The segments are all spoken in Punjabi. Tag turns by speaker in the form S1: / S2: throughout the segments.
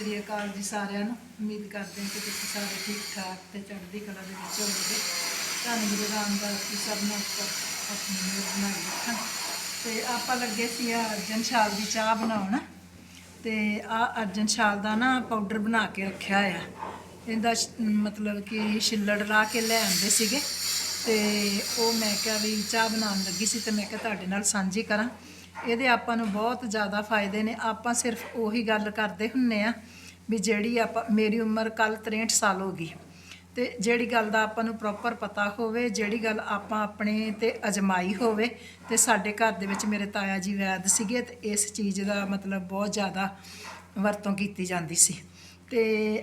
S1: ਸ੍ਰੀ ਅਕਾਲ ਜੀ ਸਾਰਿਆਂ ਨੂੰ। ਉਮੀਦ ਕਰਦੇ ਹਾਂ ਕਿ ਤੁਸੀਂ ਸਾਰੇ ਠੀਕ ਠਾਕ ਤੇ ਚੜ੍ਹਦੀ ਕਲਾ ਦੇ ਵਿੱਚ ਹੋਵੋਗੇ। ਧੰਨ ਗੁਰੂ ਰਾਮਦਾਸ ਜੀ ਸਭ ਨੂੰ ਉੱਪਰ ਆਪਣੀ ਮਿਹਰ ਬਣਾਈ ਰੱਖਣ ਤੇ ਆਪਾਂ ਲੱਗੇ ਸੀ ਆ ਅਰਜਨ ਛਾਲ ਦੀ ਚਾਹ ਬਣਾਉਣ। ਤੇ ਆ ਅਰਜਨ ਛਾਲ ਦਾ ਨਾ ਪਾਊਡਰ ਬਣਾ ਕੇ ਰੱਖਿਆ ਆ ਇਹਦਾ ਮਤਲਬ ਕਿ ਛਿੱਲੜ ਲਾ ਕੇ ਲੈ ਆਉਂਦੇ ਸੀਗੇ। ਤੇ ਉਹ ਮੈਂ ਕਿਹਾ ਵੀ ਚਾਹ ਬਣਾਉਣ ਲੱਗੀ ਸੀ ਤੇ ਮੈਂ ਕਿਹਾ ਤੁਹਾਡੇ ਨਾਲ ਸਾਂਝੀ ਕਰਾਂ। ਇਹਦੇ ਆਪਾਂ ਨੂੰ ਬਹੁਤ ਜ਼ਿਆਦਾ ਫਾਇਦੇ ਨੇ। ਆਪਾਂ ਸਿਰਫ ਉਹੀ ਗੱਲ ਕਰਦੇ ਹੁੰਨੇ ਆ ਵੀ ਜਿਹੜੀ ਆਪਾਂ, ਮੇਰੀ ਉਮਰ ਕੱਲ 63 ਸਾਲ ਹੋ ਗਈ। ਤੇ ਜਿਹੜੀ ਗੱਲ ਦਾ ਆਪਾਂ ਨੂੰ ਪ੍ਰੋਪਰ ਪਤਾ ਹੋਵੇ, ਜਿਹੜੀ ਗੱਲ ਆਪਾਂ ਆਪਣੇ ਤੇ ਅਜਮਾਈ ਹੋਵੇ, ਤੇ ਸਾਡੇ ਘਰ ਦੇ ਵਿੱਚ ਮੇਰੇ ਤਾਇਆ ਜੀ ਵੈਦ ਸੀਗੇ ਤੇ ਇਸ ਚੀਜ਼ ਦਾ ਮਤਲਬ ਬਹੁਤ ਜ਼ਿਆਦਾ ਵਰਤੋਂ ਕੀਤੀ ਜਾਂਦੀ ਸੀ। ਤੇ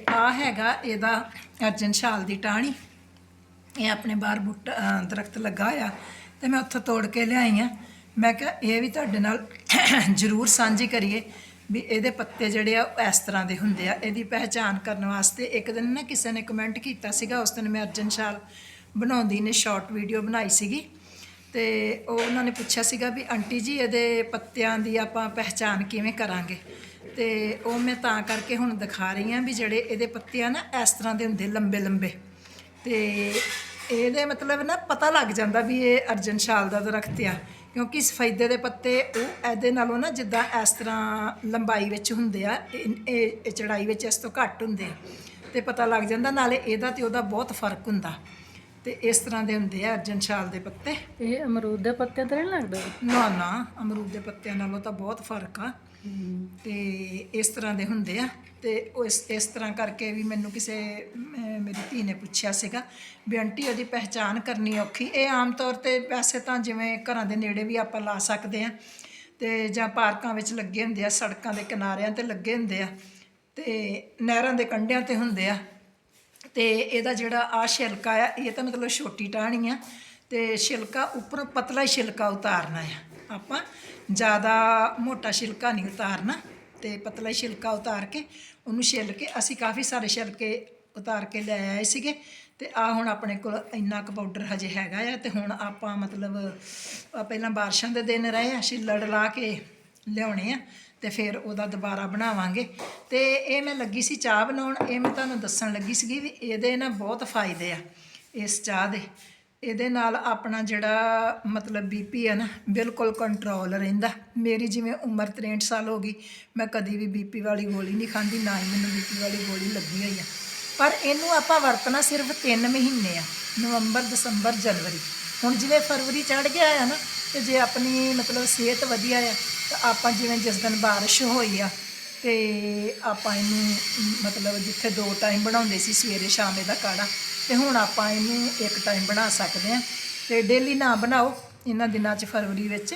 S1: ਆ ਹੈਗਾ ਇਹਦਾ ਅਰਜਨ ਸ਼ਾਲ ਦੀ ਟਾਹਣੀ। ਇਹ ਆਪਣੇ ਬਾਹਰ ਬੂਟਾ ਦਰਖਤ ਲੱਗਾ ਹੋਇਆ ਤੇ ਮੈਂ ਉੱਥੋਂ ਤੋੜ ਕੇ ਲਿਆਈ ਆ। ਮੈਂ ਕਿਹਾ, ਇਹ ਵੀ ਤੁਹਾਡੇ ਨਾਲ ਜ਼ਰੂਰ ਸਾਂਝੀ ਕਰੀਏ ਵੀ ਇਹਦੇ ਪੱਤੇ ਜਿਹੜੇ ਆ, ਉਹ ਇਸ ਤਰ੍ਹਾਂ ਦੇ ਹੁੰਦੇ ਆ। ਇਹਦੀ ਪਹਿਚਾਣ ਕਰਨ ਵਾਸਤੇ ਇੱਕ ਦਿਨ ਨਾ ਕਿਸੇ ਨੇ ਕਮੈਂਟ ਕੀਤਾ ਸੀਗਾ, ਉਸ ਦਿਨ ਮੈਂ ਅਰਜਨ ਸ਼ਾਲ ਬਣਾਉਂਦੀ ਨੇ ਸ਼ਾਰਟ ਵੀਡੀਓ ਬਣਾਈ ਸੀਗੀ। ਤੇ ਉਹ ਉਹਨਾਂ ਨੇ ਪੁੱਛਿਆ ਸੀਗਾ ਵੀ, ਆਂਟੀ ਜੀ, ਇਹਦੇ ਪੱਤਿਆਂ ਦੀ ਆਪਾਂ ਪਹਿਚਾਣ ਕਿਵੇਂ ਕਰਾਂਗੇ? ਤੇ ਉਹ ਮੈਂ ਤਾਂ ਕਰਕੇ ਹੁਣ ਦਿਖਾ ਰਹੀ ਹਾਂ ਵੀ ਜਿਹੜੇ ਇਹਦੇ ਪੱਤੇ ਆ ਨਾ, ਇਸ ਤਰ੍ਹਾਂ ਦੇ ਹੁੰਦੇ ਲੰਬੇ ਲੰਬੇ ਤੇ ਇਹਦੇ ਮਤਲਬ ਨਾ ਪਤਾ ਲੱਗ ਜਾਂਦਾ ਵੀ ਇਹ ਅਰਜਨ ਸ਼ਾਲ ਦਾ ਦਰਖਤ ਆ। ਕਿਉਂਕਿ ਸਫੈਦੇ ਦੇ ਪੱਤੇ ਉਹ ਇਹਦੇ ਨਾਲੋਂ ਨਾ ਜਿੱਦਾਂ ਇਸ ਤਰ੍ਹਾਂ ਲੰਬਾਈ ਵਿੱਚ ਹੁੰਦੇ ਆ, ਇਹ ਚੜਾਈ ਵਿੱਚ ਇਸ ਤੋਂ ਘੱਟ ਹੁੰਦੇ ਆ। ਤੇ ਪਤਾ ਲੱਗ ਜਾਂਦਾ ਨਾਲੇ ਇਹਦਾ ਤੇ ਉਹਦਾ ਬਹੁਤ ਫ਼ਰਕ ਹੁੰਦਾ। ਤੇ ਇਸ ਤਰ੍ਹਾਂ ਦੇ ਹੁੰਦੇ ਆ ਅਰਜਨ ਸ਼ਾਲ ਦੇ ਪੱਤੇ।
S2: ਇਹ ਅਮਰੂਦ ਦੇ ਪੱਤੇ ਤਾਂ ਨਹੀਂ ਲੱਗਦਾ?
S1: ਨਾ ਨਾ ਅਮਰੂਦ ਦੇ ਪੱਤਿਆਂ ਨਾਲੋਂ ਤਾਂ ਬਹੁਤ ਫ਼ਰਕ ਆ। ਤੇ ਇਸ ਤਰ੍ਹਾਂ ਦੇ ਹੁੰਦੇ ਆ। ਤੇ ਉਹ ਇਸ ਇਸ ਤਰ੍ਹਾਂ ਕਰਕੇ ਵੀ ਮੈਨੂੰ ਕਿਸੇ ਮੇਰੀ ਧੀ ਨੇ ਪੁੱਛਿਆ ਸੀਗਾ ਵੀ ਆਂਟੀ ਉਹਦੀ ਪਹਿਚਾਣ ਕਰਨੀ ਔਖੀ। ਇਹ ਆਮ ਤੌਰ ਤੇ ਵੈਸੇ ਤਾਂ ਜਿਵੇਂ ਘਰਾਂ ਦੇ ਨੇੜੇ ਵੀ ਆਪਾਂ ਲਾ ਸਕਦੇ ਆ ਤੇ ਜਾਂ ਪਾਰਕਾਂ ਵਿੱਚ ਲੱਗੇ ਹੁੰਦੇ ਆ ਸੜਕਾਂ ਦੇ ਕਿਨਾਰਿਆਂ ਤੇ ਲੱਗੇ ਹੁੰਦੇ ਆ ਤੇ ਨਹਿਰਾਂ ਦੇ ਕੰਢਿਆਂ ਤੇ ਹੁੰਦੇ ਆ। ਤੇ ਇਹਦਾ ਜਿਹੜਾ ਆ ਛਿਲਕਾ ਆ, ਇਹ ਤਾਂ ਮਤਲਬ ਛੋਟੀ ਟਾਹਣੀ ਆ ਤੇ ਛਿਲਕਾ ਉੱਪਰੋਂ ਪਤਲਾ ਹੀ ਛਿਲਕਾ ਉਤਾਰਨਾ ਆ। ਆਪਾਂ ਜ਼ਿਆਦਾ ਮੋਟਾ ਛਿਲਕਾ ਨਹੀਂ ਉਤਾਰਨਾ ਤੇ ਪਤਲਾ ਛਿਲਕਾ ਉਤਾਰ ਕੇ ਉਹਨੂੰ ਛਿੱਲ ਕੇ ਅਸੀਂ ਕਾਫੀ ਸਾਰੇ ਛਿਲਕੇ ਉਤਾਰ ਕੇ ਲੈ ਆਏ ਸੀਗੇ ਤੇ ਆ ਹੁਣ ਆਪਣੇ ਕੋਲ ਇੰਨਾ ਕੁ ਪਾਊਡਰ ਹਜੇ ਹੈਗਾ ਆ ਤੇ ਹੁਣ ਆਪਾਂ ਮਤਲਬ ਪਹਿਲਾਂ ਬਾਰਿਸ਼ਾਂ ਦੇ ਦਿਨ ਰਹੇ ਆ ਛਿੱਲੜ ਲਾ ਕੇ ਲਿਆਉਣੇ ਆ ਤੇ ਫਿਰ ਉਹਦਾ ਦੁਬਾਰਾ ਬਣਾਵਾਂਗੇ। ਤੇ ਇਹ ਮੈਂ ਲੱਗੀ ਸੀ ਚਾਹ ਬਣਾਉਣ, ਇਹ ਮੈਂ ਤੁਹਾਨੂੰ ਦੱਸਣ ਲੱਗੀ ਸੀਗੀ ਵੀ ਇਹਦੇ ਨਾ ਬਹੁਤ ਫਾਇਦੇ ਆ ਇਸ ਚਾਹ ਦੇ। ਇਹਦੇ ਨਾਲ ਆਪਣਾ ਜਿਹੜਾ ਮਤਲਬ ਬੀਪੀ ਹੈ ਨਾ, ਬਿਲਕੁਲ ਕੰਟਰੋਲ ਰਹਿੰਦਾ। ਮੇਰੀ ਜਿਵੇਂ ਉਮਰ 63 ਸਾਲ ਹੋ ਗਈ, ਮੈਂ ਕਦੀ ਵੀ ਬੀਪੀ ਵਾਲੀ ਗੋਲੀ ਨਹੀਂ ਖਾਂਦੀ, ਨਾ ਹੀ ਮੈਨੂੰ ਬੀਪੀ ਵਾਲੀ ਗੋਲੀ ਲੱਗੀ ਹੋਈ ਆ। ਪਰ ਇਹਨੂੰ ਆਪਾਂ ਵਰਤਣਾ ਸਿਰਫ 3 ਮਹੀਨੇ ਆ, ਨਵੰਬਰ, ਦਸੰਬਰ, ਜਨਵਰੀ। ਹੁਣ ਜਿਵੇਂ ਫਰਵਰੀ ਚੜ ਗਿਆ ਆ ਨਾ ਤੇ ਜੇ ਆਪਣੀ ਮਤਲਬ ਸਿਹਤ ਵਧੀਆ ਆ, ਤਾਂ ਆਪਾਂ ਜਿਵੇਂ ਜਿਸ ਦਿਨ ਬਾਰਿਸ਼ ਹੋਈ ਆ, ਤੇ ਆਪਾਂ ਇਹਨੂੰ, ਮਤਲਬ ਜਿੱਥੇ ਦੋ ਟਾਈਮ ਬਣਾਉਂਦੇ ਸੀ, ਸਵੇਰੇ ਸ਼ਾਮ ਇਹਦਾ ਕਾੜਾ, ਤੇ ਹੁਣ ਆਪਾਂ ਇਹਨੂੰ ਇੱਕ ਟਾਈਮ ਬਣਾ ਸਕਦੇ ਆ। ਤੇ ਡੇਲੀ ਨਾ ਬਣਾਓ, ਇਹਨਾਂ ਦਿਨਾਂ 'ਚ ਫਰਵਰੀ ਵਿੱਚ,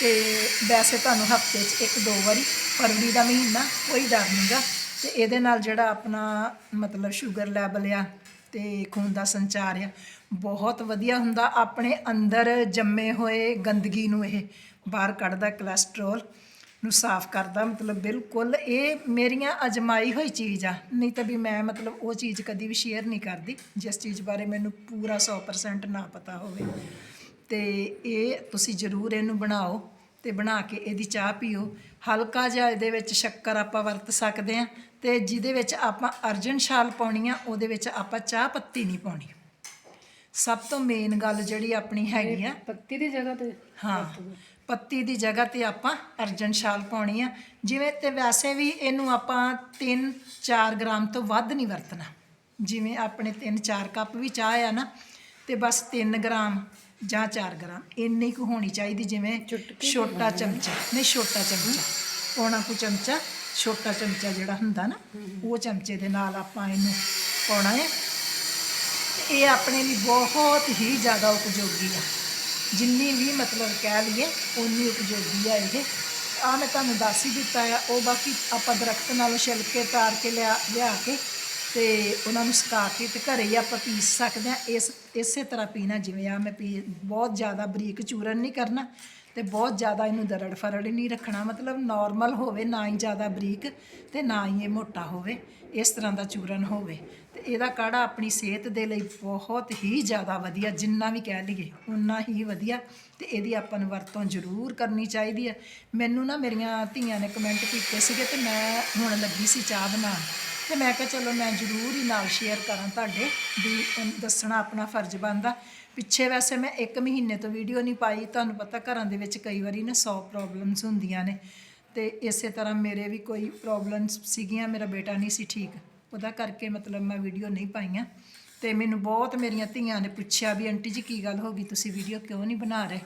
S1: ਤੇ ਵੈਸੇ ਤੁਹਾਨੂੰ ਹਫ਼ਤੇ 'ਚ ਇੱਕ ਦੋ ਵਾਰੀ, ਫਰਵਰੀ ਦਾ ਮਹੀਨਾ, ਕੋਈ ਡਰ ਨਹੀਂਗਾ ਤੇ ਇਹਦੇ ਨਾਲ ਜਿਹੜਾ ਆਪਣਾ ਮਤਲਬ ਸ਼ੂਗਰ ਲੈਵਲ ਆ, ਤੇ ਖੂਨ ਦਾ ਸੰਚਾਰ ਆ ਬਹੁਤ ਵਧੀਆ ਹੁੰਦਾ ਆਪਣੇ ਅੰਦਰ ਜੰਮੇ ਹੋਏ ਗੰਦਗੀ ਨੂੰ ਇਹ ਬਾਹਰ ਕੱਢਦਾ ਕੋਲੇਸਟ੍ਰੋਲ ਨੂੰ ਸਾਫ਼ ਕਰਦਾ, ਮਤਲਬ ਬਿਲਕੁਲ ਇਹ ਮੇਰੀਆਂ ਅਜਮਾਈ ਹੋਈ ਚੀਜ਼ ਆ। ਨਹੀਂ ਤਾਂ ਵੀ ਮੈਂ ਮਤਲਬ ਉਹ ਚੀਜ਼ ਕਦੀ ਵੀ ਸ਼ੇਅਰ ਨਹੀਂ ਕਰਦੀ, ਜਿਸ ਚੀਜ਼ ਬਾਰੇ ਮੈਨੂੰ ਪੂਰਾ 100% ਨਾ ਪਤਾ ਹੋਵੇ। ਤੇ ਇਹ ਤੁਸੀਂ ਜ਼ਰੂਰ ਇਹਨੂੰ ਬਣਾਓ ਤੇ ਬਣਾ ਕੇ ਇਹਦੀ ਚਾਹ ਪੀਓ। ਹਲਕਾ ਜਿਹਾ ਇਹਦੇ ਵਿੱਚ ਸ਼ੱਕਰ ਆਪਾਂ ਵਰਤ ਸਕਦੇ ਆ ਤੇ ਜਿਹਦੇ ਵਿੱਚ ਆਪਾਂ ਅਰਜਨ ਛਾਲ ਪਾਉਣੀ ਆ, ਉਹਦੇ ਵਿੱਚ ਆਪਾਂ ਚਾਹ ਪੱਤੀ ਨਹੀਂ ਪਾਉਣੀ। ਸਭ ਤੋਂ ਮੇਨ ਗੱਲ ਜਿਹੜੀ ਆਪਣੀ ਹੈਗੀ ਆ।
S2: ਪੱਤੀ ਦੀ ਜਗ੍ਹਾ ਤੇ
S1: ਹਾਂ ਪੱਤੀ ਦੀ। ਜਗ੍ਹਾ ਤੇ ਆਪਾਂ ਅਰਜਨ ਛਾਲ ਪਾਉਣੀ ਆ। ਜਿਵੇਂ ਤੇ ਵੈਸੇ ਵੀ ਇਹਨੂੰ ਆਪਾਂ 3-4 ਗ੍ਰਾਮ ਤੋਂ ਵੱਧ ਨਹੀਂ ਵਰਤਣਾ। ਜਿਵੇਂ ਆਪਣੇ 3-4 ਕੱਪ ਵੀ ਚਾਹ ਆ ਨਾ ਤੇ ਬਸ 3 ਗ੍ਰਾਮ ਜਾਂ 4 ਗ੍ਰਾਮ ਇੰਨੀ ਕੁ ਹੋਣੀ ਚਾਹੀਦੀ ਜਿਵੇਂ ਛੋਟਾ ਚਮਚਾ ਨਹੀਂ ਛੋਟਾ ਚਮਚਾ ਪੌਣਾ ਕੁ ਚਮਚਾ ਛੋਟਾ ਚਮਚਾ ਜਿਹੜਾ ਹੁੰਦਾ ਨਾ ਉਹ ਚਮਚੇ ਦੇ ਨਾਲ ਆਪਾਂ ਇਹਨੂੰ ਪਾਉਣਾ ਹੈ। ਇਹ ਆਪਣੇ ਲਈ ਬਹੁਤ ਹੀ ਜ਼ਿਆਦਾ ਉਪਯੋਗੀ ਆ। ਜਿੰਨੀ ਵੀ ਮਤਲਬ ਕਹਿ ਲਈਏ ਉਨੀ ਉਪਯੋਗੀ ਆ ਇਹ। ਆ ਮੈਂ ਤੁਹਾਨੂੰ ਦੱਸ ਹੀ ਦਿੱਤਾ ਆ, ਉਹ ਬਾਕੀ ਆਪਾਂ ਦਰਖਤ ਨਾਲੋਂ ਛਿਲਕੇ ਤਾਰ ਕੇ ਲਿਆ ਲਿਆ ਕੇ ਤੇ ਉਹਨਾਂ ਨੂੰ ਸੁਕਾ ਕੇ ਤੇ ਘਰੇ ਹੀ ਆਪਾਂ ਪੀਸ ਸਕਦੇ ਆ। ਇਸ, ਇਸੇ ਤਰ੍ਹਾਂ ਪੀਣਾ ਜਿਵੇਂ ਆ, ਮੈਂ ਪੀ, ਬਹੁਤ ਜ਼ਿਆਦਾ ਬਰੀਕ ਚੂਰਨ ਨਹੀਂ ਕਰਨਾ। ਤੇ ਬਹੁਤ ਜ਼ਿਆਦਾ ਇਹਨੂੰ ਦਰੜ ਫਰੜ ਨਹੀਂ ਰੱਖਣਾ। ਮਤਲਬ ਨਾਰਮਲ ਹੋਵੇ, ਨਾ ਹੀ ਜ਼ਿਆਦਾ ਬਰੀਕ ਤੇ ਨਾ ਹੀ ਇਹ ਮੋਟਾ ਹੋਵੇ, ਇਸ ਤਰ੍ਹਾਂ ਦਾ ਚੂਰਨ ਹੋਵੇ। ਤੇ ਇਹਦਾ ਕਾੜਾ ਆਪਣੀ ਸਿਹਤ ਦੇ ਲਈ ਬਹੁਤ ਹੀ ਜ਼ਿਆਦਾ ਵਧੀਆ, ਜਿੰਨਾ ਵੀ ਕਹਿ ਲਈਏ ਉਨਾ ਹੀ ਵਧੀਆ। ਤੇ ਇਹਦੀ ਆਪਾਂ ਨੂੰ ਵਰਤੋਂ ਜ਼ਰੂਰ ਕਰਨੀ ਚਾਹੀਦੀ ਹੈ। ਮੈਨੂੰ ਨਾ ਮੇਰੀਆਂ ਧੀਆਂ ਨੇ ਕਮੈਂਟ ਕੀਤੇ ਸੀਗੇ ਤੇ ਮੈਂ ਹੁਣ ਲੱਗੀ ਸੀ ਚਾਹ ਬਣਾਉਣ। ਤੇ ਮੈਂ ਕਿਹਾ ਚਲੋ ਮੈਂ ਜ਼ਰੂਰ ਹੀ ਨਾਲ ਸ਼ੇਅਰ ਕਰਾਂ ਤੁਹਾਡੇ ਵੀ ਦੱਸਣਾ ਆਪਣਾ ਫਰਜ਼ ਬਣਦਾ। ਪਿੱਛੇ ਵੈਸੇ ਮੈਂ 1 ਮਹੀਨੇ ਤੋਂ ਵੀਡੀਓ ਨਹੀਂ ਪਾਈ, ਤੁਹਾਨੂੰ ਪਤਾ ਘਰਾਂ ਦੇ ਵਿੱਚ ਕਈ ਵਾਰੀ ਨਾ 100 ਪ੍ਰੋਬਲਮਸ ਹੁੰਦੀਆਂ ਨੇ। ਤੇ ਇਸੇ ਤਰ੍ਹਾਂ ਮੇਰੇ ਵੀ ਕੋਈ ਪ੍ਰੋਬਲਮਸ ਸੀਗੀਆਂ, ਮੇਰਾ ਬੇਟਾ ਨਹੀਂ ਸੀ ਠੀਕ। ਉਹਦਾ ਕਰਕੇ ਮਤਲਬ ਮੈਂ ਵੀਡੀਓ ਨਹੀਂ ਪਾਈਆਂ। ਤੇ ਮੈਨੂੰ ਬਹੁਤ ਮੇਰੀਆਂ ਧੀਆਂ ਨੇ ਪੁੱਛਿਆ ਵੀ, ਆਂਟੀ ਜੀ ਕੀ ਗੱਲ ਹੋ ਗਈ? ਤੁਸੀਂ ਵੀਡੀਓ ਕਿਉਂ ਨਹੀਂ ਬਣਾ ਰਹੇ?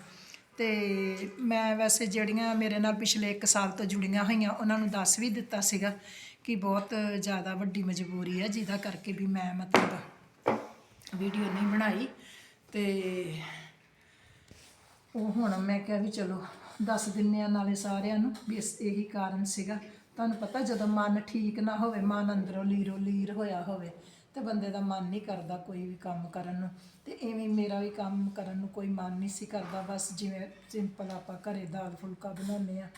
S1: ਤੇ ਮੈਂ ਵੈਸੇ ਜਿਹੜੀਆਂ ਮੇਰੇ ਨਾਲ ਪਿਛਲੇ 1 ਸਾਲ ਤੋਂ ਜੁੜੀਆਂ ਹੋਈਆਂ, ਉਹਨਾਂ ਨੂੰ ਦੱਸ ਵੀ ਦਿੱਤਾ ਸੀਗਾ ਕਿ ਬਹੁਤ ਜ਼ਿਆਦਾ ਵੱਡੀ ਮਜਬੂਰੀ ਹੈ, ਜਿਹਦਾ ਕਰਕੇ ਵੀ ਮੈਂ ਮਤਲਬ ਵੀਡੀਓ ਨਹੀਂ ਬਣਾਈ ਤੇ ਉਹ ਹੁਣ ਮੈਂ ਕਿਹਾ ਵੀ ਚਲੋ ਦੱਸ ਦਿੰਨੇ ਆ ਨਾਲੇ ਸਾਰਿਆਂ ਨੂੰ ਵੀ ਇਸ ਇਹੀ ਕਾਰਨ ਸੀਗਾ। ਤੁਹਾਨੂੰ ਪਤਾ ਜਦੋਂ ਮਨ ਠੀਕ ਨਾ ਹੋਵੇ, ਮਨ ਅੰਦਰੋਂ ਲੀਰੋ ਲੀਰ ਹੋਇਆ ਹੋਵੇ ਤੇ ਬੰਦੇ ਦਾ ਮਨ ਨਹੀਂ ਕਰਦਾ ਕੋਈ ਵੀ ਕੰਮ ਕਰਨ ਨੂੰ ਤੇ ਐਵੇਂ ਮੇਰਾ ਵੀ ਕੰਮ ਕਰਨ ਨੂੰ ਕੋਈ ਮਨ ਨਹੀਂ ਸੀ ਕਰਦਾ। ਬਸ ਜਿਵੇਂ ਸਿੰਪਲ ਆਪਾਂ ਘਰੇ ਦਾਲ ਫੁਲਕਾ ਬਣਾਉਂਦੇ ਆ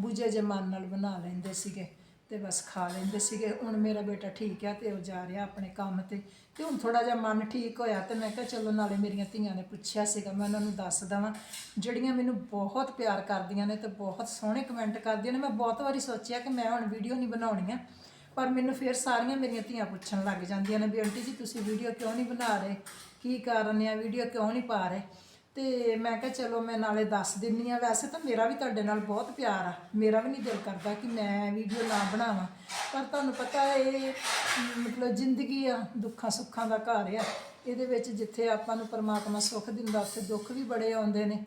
S1: ਬੁਝੇ ਜੇ ਮਨ ਨਾਲ ਬਣਾ ਲੈਂਦੇ ਸੀਗੇ। ਤੇ ਬਸ ਖਾ ਲੈਂਦੇ ਸੀਗੇ। ਹੁਣ ਮੇਰਾ ਬੇਟਾ ਠੀਕ ਆ ਤੇ ਉਹ ਜਾ ਰਿਹਾ ਆਪਣੇ ਕੰਮ ਤੇ। ਤੇ ਹੁਣ ਥੋੜਾ ਜਿਹਾ ਮਨ ਠੀਕ ਹੋਇਆ ਤੇ ਮੈਂ ਕਿਹਾ ਚਲੋ ਨਾਲੇ ਮੇਰੀਆਂ ਧੀਆਂ ਨੇ ਪੁੱਛਿਆ ਸੀਗਾ, ਮੈਂ ਉਹਨਾਂ ਨੂੰ ਦੱਸ ਦਵਾਂ। ਜਿਹੜੀਆਂ ਮੈਨੂੰ ਬਹੁਤ ਪਿਆਰ ਕਰਦੀਆਂ ਨੇ ਤੇ ਬਹੁਤ ਸੋਹਣੇ ਕਮੈਂਟ ਕਰਦੀਆਂ ਨੇ, ਮੈਂ ਬਹੁਤ ਵਾਰੀ ਸੋਚਿਆ ਕਿ ਮੈਂ ਹੁਣ ਵੀਡੀਓ ਨਹੀਂ ਬਣਾਉਣੀ ਆ ਪਰ ਮੈਨੂੰ ਫਿਰ ਸਾਰੀਆਂ ਮੇਰੀਆਂ ਧੀਆਂ ਪੁੱਛਣ ਲੱਗ ਜਾਂਦੀਆਂ ਨੇ ਵੀ ਆਂਟੀ ਜੀ, ਤੁਸੀਂ ਵੀਡੀਓ ਕਿਉਂ ਨਹੀਂ ਬਣਾ ਰਹੇ? ਕੀ ਕਾਰਨ ਆ? ਵੀਡੀਓ ਕਿਉਂ ਨਹੀਂ ਪਾ ਰਹੇ? ਤੇ ਮੈਂ ਕਿਹਾ ਚਲੋ ਮੈਂ ਨਾਲੇ ਦੱਸ ਦਿੰਨੀ ਆ, ਵੈਸੇ ਤਾਂ ਮੇਰਾ ਵੀ ਤੁਹਾਡੇ ਨਾਲ ਬਹੁਤ ਪਿਆਰ ਆ। ਮੇਰਾ ਵੀ ਨਹੀਂ ਦਿਲ ਕਰਦਾ ਕਿ ਮੈਂ ਵੀਡੀਓ ਨਾ ਬਣਾਵਾਂ। ਪਰ ਤੁਹਾਨੂੰ ਪਤਾ ਇਹ, ਮਤਲਬ ਜ਼ਿੰਦਗੀ ਆ, ਦੁੱਖਾਂ ਸੁੱਖਾਂ ਦਾ ਘਰ ਆ। ਇਹਦੇ ਵਿੱਚ ਜਿੱਥੇ ਆਪਾਂ ਨੂੰ ਪਰਮਾਤਮਾ ਸੁੱਖ ਦਿੰਦਾ, ਉੱਥੇ ਦੁੱਖ ਵੀ ਬੜੇ ਆਉਂਦੇ ਨੇ।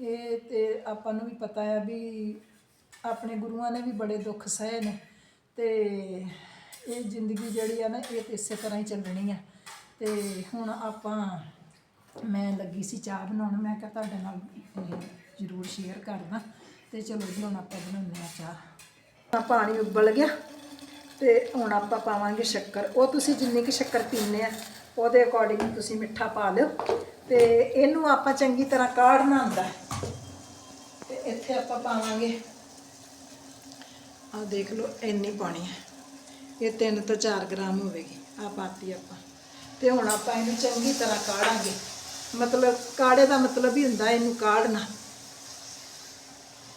S1: ਇਹ ਤੇ ਆਪਾਂ ਨੂੰ ਵੀ ਪਤਾ ਆ ਵੀ ਆਪਣੇ ਗੁਰੂਆਂ ਨੇ ਵੀ ਬੜੇ ਦੁੱਖ ਸਹੇ ਨੇ। ਤੇ ਇਹ ਜ਼ਿੰਦਗੀ ਜਿਹੜੀ ਆ ਨਾ, ਇਹ ਤੇ ਇਸੇ ਤਰ੍ਹਾਂ ਹੀ ਚੱਲਣੀ ਆ। ਤੇ ਹੁਣ ਆਪਾਂ ਮੈਂ ਲੱਗੀ ਸੀ ਚਾਹ ਬਣਾਉਣ, ਮੈਂ ਕਿਹਾ ਤੁਹਾਡੇ ਨਾਲ ਜ਼ਰੂਰ ਸ਼ੇਅਰ ਕਰਦਾ। ਤੇ ਚਲੋ ਜੀ, ਹੁਣ ਆਪਾਂ ਬਣਾਉਂਦੇ ਆ ਚਾਹ। ਆ ਪਾਣੀ ਉਬਲ ਗਿਆ ਤੇ ਹੁਣ ਆਪਾਂ ਪਾਵਾਂਗੇ ਸ਼ੱਕਰ। ਉਹ ਤੁਸੀਂ ਜਿੰਨੀ ਕਿ ਸ਼ੱਕਰ ਪੀਂਦੇ ਆ, ਉਹਦੇ ਅਕੋਰਡਿੰਗ ਤੁਸੀਂ ਮਿੱਠਾ ਪਾ ਲਿਓ। ਤੇ ਇਹਨੂੰ ਆਪਾਂ ਚੰਗੀ ਤਰ੍ਹਾਂ ਕਾੜਨਾ ਹੁੰਦਾ ਹੈ। ਤੇ ਇੱਥੇ ਆਪਾਂ ਪਾਵਾਂਗੇ ਆ ਦੇਖ ਲਓ, ਇੰਨੀ ਪਾਣੀ ਹੈ। ਇਹ 3 ਤੋਂ 4 ਗ੍ਰਾਮ ਹੋਵੇਗੀ ਆ ਪਾਤੀ ਆਪਾਂ। ਤੇ ਹੁਣ ਆਪਾਂ ਇਹਨੂੰ ਚੰਗੀ ਤਰ੍ਹਾਂ ਕਾੜਾਂਗੇ। ਮਤਲਬ ਕਾੜੇ ਦਾ ਮਤਲਬ ਹੀ ਹੁੰਦਾ ਇਹਨੂੰ ਕਾੜਨਾ।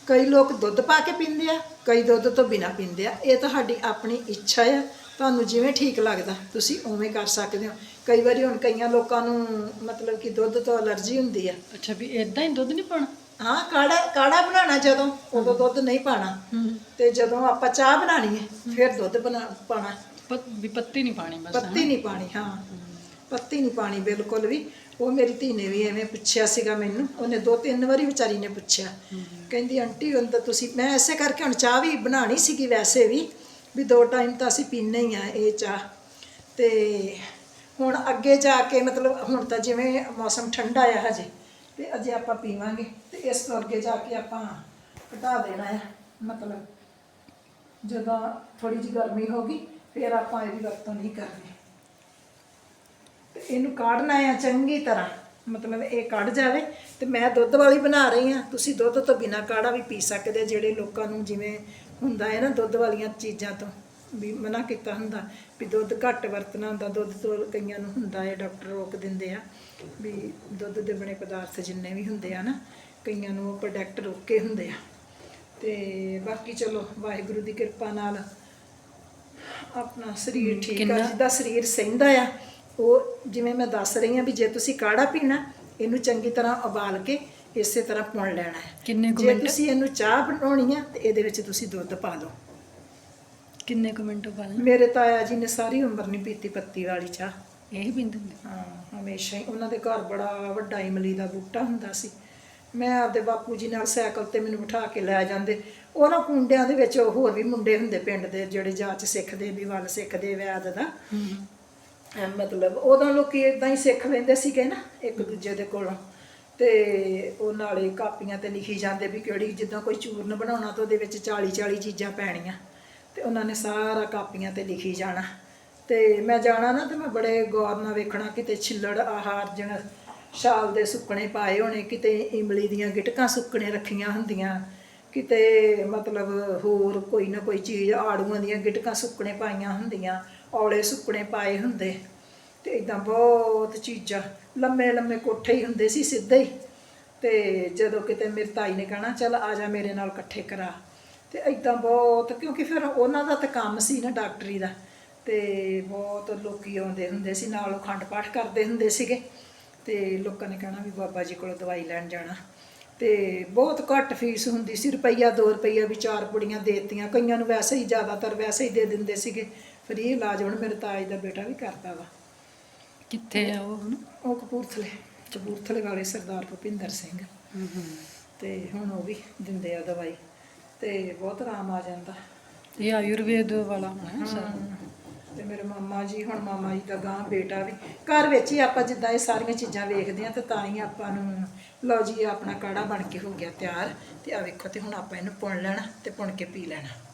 S1: ਕਈ ਲੋਕ ਦੁੱਧ ਪਾ ਕੇ ਪੀਂਦੇ ਆ ਕਈ ਦੁੱਧ ਤੋਂ ਬਿਨਾ ਪੀਂਦੇ ਆ। ਇਹ ਤੁਹਾਡੀ ਆਪਣੀ ਇੱਛਾ ਆ ਤੁਹਾਨੂੰ ਜਿਵੇਂ ਠੀਕ ਲੱਗਦਾ ਤੁਸੀਂ ਉਵੇਂ ਕਰ ਸਕਦੇ ਹੋ। ਕਈ ਵਾਰੀ ਹੁਣ ਕਈਆਂ ਲੋਕਾਂ ਨੂੰ ਮਤਲਬ ਕਿ ਦੁੱਧ ਤੋਂ ਅਲਰਜੀ ਹੁੰਦੀ ਆ।
S2: ਅੱਛਾ ਵੀ ਇਦਾਂ ਹੀ ਦੁੱਧ ਨਹੀਂ ਪਾਉਣਾ?
S1: ਹਾਂ ਕਾੜਾ ਕਾੜਾ ਬਣਾਉਣਾ ਜਦੋਂ ਉਦੋਂ ਦੁੱਧ ਨਹੀਂ ਪਾਣਾ ਤੇ ਜਦੋਂ ਆਪਾਂ ਚਾਹ ਬਣਾਣੀ ਹੈ ਫਿਰ ਦੁੱਧ ਬਣਾ ਪਾਣਾ
S2: ਵੀ ਪੱਤੀ ਨਹੀਂ ਪਾਣੀ ਬਸ
S1: ਪੱਤੀ ਨਹੀਂ ਪਾਣੀ ਹਾਂ। ਪੱਤੀ ਨਹੀਂ ਪਾਣੀ ਬਿਲਕੁਲ ਵੀ। ਉਹ ਮੇਰੀ ਧੀ ਨੇ ਵੀ ਐਵੇਂ ਪੁੱਛਿਆ ਸੀਗਾ ਮੈਨੂੰ। ਉਹਨੇ ਦੋ ਤਿੰਨ ਵਾਰੀ ਵਿਚਾਰੀ ਨੇ ਪੁੱਛਿਆ। ਕਹਿੰਦੀ, ਆਂਟੀ, ਹੁਣ ਤਾਂ ਤੁਸੀਂ ਮੈਂ ਐਸੇ ਕਰਕੇ ਹੁਣ ਚਾਹ ਵੀ ਬਣਾਣੀ ਸੀਗੀ ਵੈਸੇ ਵੀ ਵੀ ਦੋ ਟਾਈਮ ਤਾਂ ਅਸੀਂ ਪੀਂਦੇ ਹੀ ਆ ਇਹ ਚਾਹ। ਤੇ ਹੁਣ ਅੱਗੇ ਜਾ ਕੇ ਮਤਲਬ ਹੁਣ ਤਾਂ ਜਿਵੇਂ ਮੌਸਮ ਠੰਡਾ ਆ ਹਜੇ, ਤੇ ਅਜੇ ਆਪਾਂ ਪੀਵਾਂਗੇ। ਤੇ ਇਸ ਤੋਂ ਅੱਗੇ ਜਾ ਕੇ ਆਪਾਂ ਘਟਾ ਦੇਣਾ ਹੈ ਮਤਲਬ ਜਦੋਂ ਥੋੜੀ ਜਿਹੀ ਗਰਮੀ ਹੋ ਗਈ, ਫਿਰ ਆਪਾਂ ਇਹਦੀ ਵਰਤੋਂ ਨਹੀਂ ਕਰਨੀ। ਤੇ ਇਹਨੂੰ ਕਾੜਨਾ ਆ ਚੰਗੀ ਤਰ੍ਹਾਂ। ਮਤਲਬ ਇਹ ਕੱਢ ਜਾਵੇ ਤੇ ਮੈਂ ਦੁੱਧ ਵਾਲੀ ਬਣਾ ਰਹੀ ਆ ਤੁਸੀਂ ਦੁੱਧ ਤੋਂ ਬਿਨਾ ਕਾੜਾ ਵੀ ਪੀ ਸਕਦੇ ਜਿਹੜੇ ਲੋਕਾਂ ਨੂੰ ਜਿਵੇਂ ਹੁੰਦਾ ਹੈ ਨਾ ਦੁੱਧ ਵਾਲੀਆਂ ਚੀਜ਼ਾਂ ਤੋਂ ਵੀ ਮਨਾ ਕੀਤਾ ਹੁੰਦਾ ਵੀ ਦੁੱਧ ਘੱਟ ਵਰਤਣਾ ਹੁੰਦਾ ਦੁੱਧ ਤੋਂ ਕਈਆਂ ਨੂੰ ਹੁੰਦਾ ਹੈ ਡਾਕਟਰ ਰੋਕ ਦਿੰਦੇ ਆ ਵੀ ਦੁੱਧ ਦੇ ਬਣੇ ਪਦਾਰਥ ਜਿੰਨੇ ਵੀ ਹੁੰਦੇ ਆ ਨਾ ਕਈਆਂ ਨੂੰ ਉਹ ਪ੍ਰੋਡਕਟ ਰੋਕੇ ਹੁੰਦੇ ਆ। ਤੇ ਬਾਕੀ ਚਲੋ ਵਾਹਿਗੁਰੂ ਦੀ ਕਿਰਪਾ ਨਾਲ ਆਪਣਾ ਸਰੀਰ ਠੀਕ ਆ ਜਿਹਦਾ ਸਰੀਰ ਸਹਿੰਦਾ ਆ ਉਹ ਜਿਵੇਂ ਮੈਂ ਦੱਸ ਰਹੀ ਹਾਂ ਵੀ ਜੇ ਤੁਸੀਂ ਕਾੜਾ ਪੀਣਾ ਇਹਨੂੰ ਚੰਗੀ ਤਰ੍ਹਾਂ ਉਬਾਲ ਕੇ ਇਸੇ ਤਰ੍ਹਾਂ ਪੁਣ ਲੈਣਾ ਹੈ।
S2: ਕਿੰਨੇ ਕੁ
S1: ਜੇ
S2: ਮਿੰਟ?
S1: ਤੁਸੀਂ ਇਹਨੂੰ ਚਾਹ ਬਣਾਉਣੀ ਆ ਤੇ ਇਹਦੇ ਵਿੱਚ ਤੁਸੀਂ ਦੁੱਧ ਪਾ ਲਓ
S2: ਕਿੰਨੇ ਕੁ ਮਿੰਟ ਉਬਾਲਣਾ?
S1: ਮੇਰੇ ਤਾਇਆ ਜੀ ਨੇ ਸਾਰੀ ਉਮਰ ਨਹੀਂ ਪੀਤੀ ਪੱਤੀ ਵਾਲੀ ਚਾਹ।
S2: ਇਹੀ ਪੀਂਦੇ ਹੁੰਦੇ?
S1: ਹਾਂ ਹਮੇਸ਼ਾ ਹੀ। ਉਹਨਾਂ ਦੇ ਘਰ ਬੜਾ ਵੱਡਾ ਇਮਲੀ ਦਾ ਬੂਟਾ ਹੁੰਦਾ ਸੀ। ਮੈਂ ਆਪਦੇ ਬਾਪੂ ਜੀ ਨਾਲ ਸਾਈਕਲ ਤੇ ਮੈਨੂੰ ਬਿਠਾ ਕੇ ਲੈ ਜਾਂਦੇ। ਉਹਨਾਂ ਕੁੰਡਿਆਂ ਦੇ ਵਿੱਚ ਹੋਰ ਵੀ ਮੁੰਡੇ ਹੁੰਦੇ ਪਿੰਡ ਦੇ ਜਿਹੜੇ ਜਾਚ ਸਿੱਖਦੇ ਵੀ ਵੱਲ ਸਿੱਖਦੇ ਵੈਦ ਦਾ। ਮਤਲਬ ਉਦੋਂ ਲੋਕੀ ਇਦਾਂ ਹੀ ਸਿੱਖ ਲੈਂਦੇ ਸੀਗੇ ਨਾ, ਇੱਕ ਦੂਜੇ ਦੇ ਕੋਲੋਂ। ਤੇ ਉਹ ਨਾਲੇ ਕਾਪੀਆਂ ਤੇ ਲਿਖੀ ਜਾਂਦੇ ਵੀ ਕਿਹੜੀ ਜਿੱਦਾਂ ਕੋਈ ਚੂਰਨ ਬਣਾਉਣਾ ਤਾਂ ਉਹਦੇ ਵਿੱਚ 40 40 ਚੀਜ਼ਾਂ ਪੈਣੀਆਂ। ਤੇ ਉਹਨਾਂ ਨੇ ਸਾਰਾ ਕਾਪੀਆਂ ਤੇ ਲਿਖੀ ਜਾਣਾ। ਤੇ ਮੈਂ ਜਾਣਾ ਨਾ ਤੇ ਮੈਂ ਬੜੇ ਗੌਰ ਨਾਲ ਵੇਖਣਾ ਕਿਤੇ ਛਿੱਲੜ ਆਹਾਰ ਜਣ ਸ਼ਾਲ ਦੇ ਸੁੱਕਣੇ ਪਾਏ ਹੋਣੇ, ਕਿਤੇ ਇਮਲੀ ਦੀਆਂ ਗਿਟਕਾਂ ਸੁੱਕਣੇ ਰੱਖੀਆਂ ਹੁੰਦੀਆਂ। ਕਿਤੇ ਮਤਲਬ ਹੋਰ ਕੋਈ ਨਾ ਕੋਈ ਚੀਜ਼ ਆੜੂਆਂ ਦੀਆਂ ਗਿਟਕਾਂ ਸੁੱਕਣੇ ਪਾਈਆਂ ਹੁੰਦੀਆਂ, ਔਲੇ ਸੁੱਕਣੇ ਪਾਏ ਹੁੰਦੇ ਤੇ ਇਦਾਂ ਬਹੁਤ ਚੀਜ਼ਾਂ, ਲੰਮੇ ਲੰਮੇ ਕੋਠੇ ਹੀ ਹੁੰਦੇ ਸੀ ਸਿੱਧੇ ਹੀ। ਤੇ ਜਦੋਂ ਕਿਤੇ ਮੇਰੀ ਤਾਈ ਨੇ ਕਹਿਣਾ, ਚੱਲ ਆ ਜਾ ਮੇਰੇ ਨਾਲ ਇਕੱਠੇ ਕਰਾ। ਤੇ ਇਦਾਂ ਬਹੁਤ, ਕਿਉਂਕਿ ਫਿਰ ਉਹਨਾਂ ਦਾ ਤਾਂ ਕੰਮ ਸੀ ਨਾ ਡਾਕਟਰੀ ਦਾ, ਤੇ ਬਹੁਤ ਲੋਕੀ ਆਉਂਦੇ ਹੁੰਦੇ ਸੀ, ਨਾਲ ਉਹ ਖੰਡ ਪਾਠ ਕਰਦੇ ਹੁੰਦੇ ਸੀਗੇ। ਤੇ ਲੋਕਾਂ ਨੇ ਕਹਿਣਾ ਵੀ ਬਾਬਾ ਜੀ ਕੋਲੋਂ ਦਵਾਈ ਲੈਣ ਜਾਣਾ। ਤੇ ਬਹੁਤ ਘੱਟ ਫੀਸ ਹੁੰਦੀ ਸੀ ਰੁਪਈਆ 2 ਰੁਪਈਆ ਵੀ ਚਾਰ ਪੁੜੀਆਂ ਦੇਤੀਆਂ। ਕਈਆਂ ਨੂੰ ਵੈਸੇ ਹੀ ਜ਼ਿਆਦਾਤਰ ਵੈਸੇ ਹੀ ਦੇ ਦਿੰਦੇ ਸੀਗੇ। ਫਰੀ ਇਲਾਜ ਹੁਣ ਮੇਰੇ ਤਾਜ ਦਾ ਬੇਟਾ ਵੀ ਕਰਦਾ ਵਾ।
S2: ਕਿੱਥੇ ਆ ਉਹ ਹੁਣ?
S1: ਉਹ ਕਪੂਰਥਲੇ ਕਪੂਰਥਲੇ ਵਾਲੇ ਸਰਦਾਰ ਭੁਪਿੰਦਰ ਸਿੰਘ। ਤੇ ਹੁਣ ਉਹ ਵੀ ਦਿੰਦੇ ਆ ਦਵਾਈ। ਤੇ ਬਹੁਤ ਆਰਾਮ ਆ ਜਾਂਦਾ।
S2: ਇਹ ਆਯੁਰਵੇਦ ਵਾਲਾ ਹੋਣਾ ਸਾਰਾ
S1: ਤੇ ਮੇਰੇ ਮਾਮਾ ਜੀ, ਹੁਣ ਮਾਮਾ ਜੀ ਦਾ ਗਾਂ, ਬੇਟਾ ਵੀ। ਘਰ ਵਿੱਚ ਹੀ ਆਪਾਂ ਜਿੱਦਾਂ ਇਹ ਸਾਰੀਆਂ ਚੀਜ਼ਾਂ ਵੇਖਦੇ ਆ ਤੇ ਤਾਂ ਹੀ ਆਪਾਂ ਨੂੰ, ਲਓ ਜੀ ਆਪਣਾ ਕਾੜਾ ਬਣ ਕੇ ਹੋ ਗਿਆ ਤਿਆਰ। ਤੇ ਆ ਵੇਖੋ, ਤੇ ਹੁਣ ਆਪਾਂ ਇਹਨੂੰ ਪੁਣ ਲੈਣਾ ਤੇ ਪੁਣ ਕੇ ਪੀ ਲੈਣਾ।